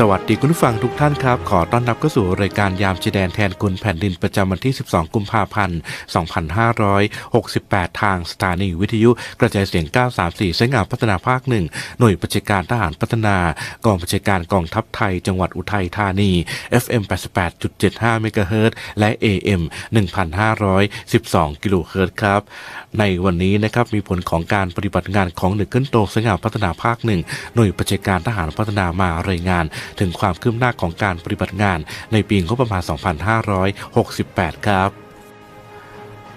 สวัสดีคุณผู้ฟังทุกท่านครับ ขอต้อนรับเข้าสู่รายการยามชายแดนแทนคุณแผ่นดินประจำวันที่ 12 กุมภาพันธ์ 2568 ทางสถานีวิทยุกระจายเสียง 934สายงานพัฒนาภาคหนึ่งหน่วยประชาการทหารพัฒนากองประชาการกองทัพไทย จังหวัดอุทัยธานี FM 88.75เมกะเฮิรตซ์และ AM 1,512 กิโลเฮิรตซ์ครับ ในวันนี้นะครับมีผลของการปฏิบัติงานของหน่วยขึ้นโตสายงานพัฒนาภาคหนึ่งหน่วยประชาการทหารพัฒนามารายงานถึงความคืบหน้าของการปฏิบัติงานในปีงบประมาณ 2568 ครับ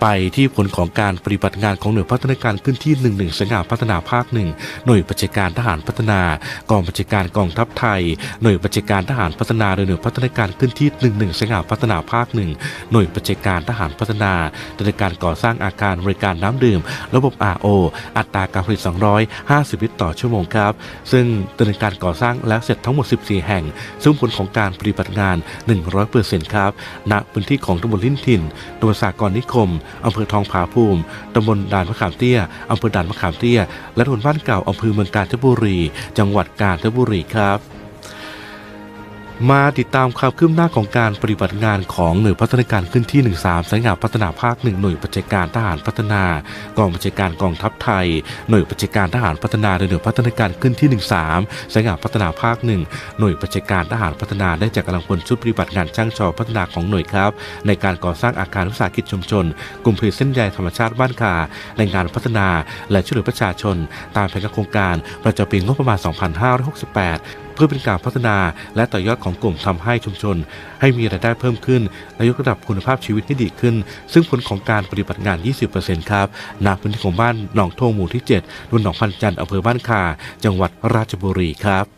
ไปที่ผลของการปฏิบัติงานของหน่วยพัฒนาการขึ้นที่ 11สง่าพัฒนาภาคหนึ่งหน่วยปฏิการทหารพัฒนากองปฏิการกองทัพไทย หน่วยปฏิการทหารพัฒนาโดยหน่วยพัฒนาการขึ้นที่ 11สง่าพัฒนาภาคหนึ่งหน่วยปฏิการทหารพัฒนาดำเนินการก่อสร้างอาคารบริการน้ำดื่ม ระบบ RO อัตราการผลิต 250 ลิตรต่อชั่วโมงครับ ซึ่งดำเนินการก่อสร้างแล้วเสร็จทั้งหมด 14 แห่ง ซึ่งผลของการปฏิบัติงาน 100%ครับณพื้นที่ของตำบลลิ้นถิ่นตำบลสากรนิคมอำเภอทองผาภูมิตำบลด่านมะขามเตี้ยอำเภอด่านมะขามเตี้ย และถนนบ้านเก่าอำเภอเมืองกาญจนบุรี จังหวัดกาญจนบุรีครับ มาติดตามความคืบหน้าของการปฏิบัติงานของหน่วยพัฒนาการขึ้นที่ 13สายงานพัฒนาภาคหนึ่งหน่วยปฏิการทหารพัฒนากองปฏิการกองทัพไทย หน่วยปฏิการทหารพัฒนาโดยหน่วยพัฒนาการขึ้นที่ 13สายงานพัฒนาภาคหนึ่งหน่วยปฏิการทหารพัฒนาได้จากกำลังพลชุดปฏิบัติงานช่างชอพัฒนาของหน่วยครับ ในการก่อสร้างอาคารวิสาหกิจชุมชน กลุ่มผลิตเส้นใยธรรมชาติบ้านคาในงานพัฒนา และช่วยเหลือประชาชน ตามแผนโครงการประจำปีงบประมาณ 2568 เพื่อเป็นการพัฒนาและต่อยอดของกลุ่มทำให้ชุมชน ให้มีรายได้เพิ่มขึ้น และยกระดับคุณภาพชีวิตให้ดีขึ้น ซึ่งผลของการปฏิบัติงาน 20%ครับณพื้นที่ของบ้านหนองโทงหมู่ที่7รุ่นหนองพันจันทร์อำเภอบ้านคา จังหวัดราชบุรีครับ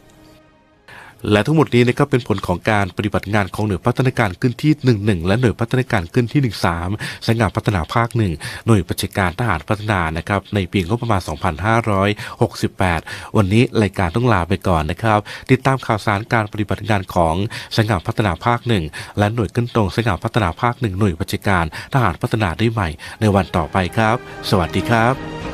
และทั้งหมดนี้นะครับเป็นผลของการปฏิบัติงานของหน่วยพัฒนาการขึ้นที่ 11 และหน่วยพัฒนาการขึ้นที่ 13สายงานพัฒนาภาคหนึ่งหน่วยปฏิการทหารพัฒนานะครับในปีงบประมาณ 2568 วันนี้รายการต้องลาไปก่อนนะครับติดตามข่าวสารการปฏิบัติงานของสายงานพัฒนาภาคหนึ่งและหน่วยขึ้นตรงสายงานพัฒนาภาคหนึ่งหน่วยปฏิการทหารพัฒนาได้ใหม่ ในวันต่อไปครับ สวัสดีครับ